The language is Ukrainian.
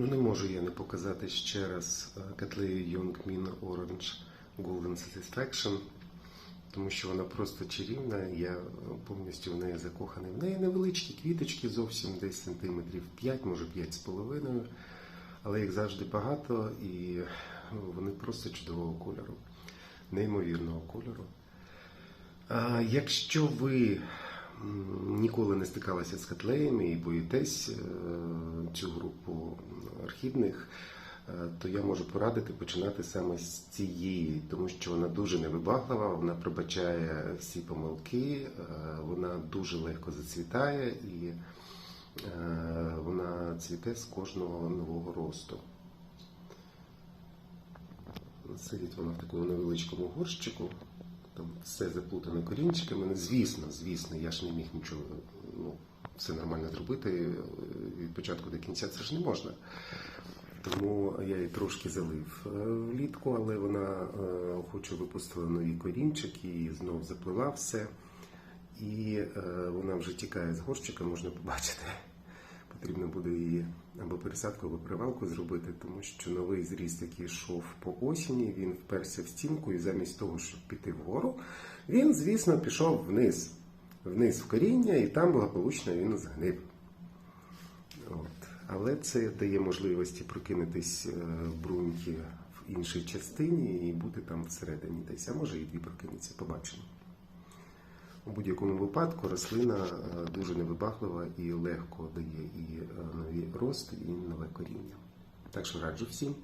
Ну не можу я не показати ще раз е, Котлею Young Min Orange Golden Satisfaction, тому що вона просто чарівна. Я повністю в неї закоханий. В неї невеличкі квіточки, зовсім десь сантиметрів 5, може 5,5, але їх завжди багато і вони просто чудового кольору, неймовірного кольору. А якщо ви ніколи не стикалися з котлеями і боїтесь е, цю групу архідних, е, то я можу порадити починати саме з цієї, тому що вона дуже невибаглива, вона пробачає всі помилки, вона дуже легко зацвітає і вона цвіте з кожного нового росту. Сидить вона в такому невеличкому горщику, там все заплутано корінчиками. Звісно, звісно, я ж не міг нічого, ну, все нормально зробити е, від початку до кінця, це ж не можна. Тому я її трошки залив е, влітку, але вона е, охоче випустила нові корінчики і знов заплила все. І вона вже тікає з горщика, можна побачити. Потрібно буде її або пересадку, або привалку зробити, тому що новий зріст, який йшов по осені, він вперся в стінку, і замість того, щоб піти вгору, він, звісно, пішов вниз, вниз в коріння, і там благополучно він згнив. От. Але це дає можливості прокинутись е, бруньки в іншій частині і бути там всередині десь, а може і дві прокинеться, побачимо. У будь-якому випадку рослина е, дуже невибаглива і легко дає і е, новий рост, і нове коріння. Так що раджу всім.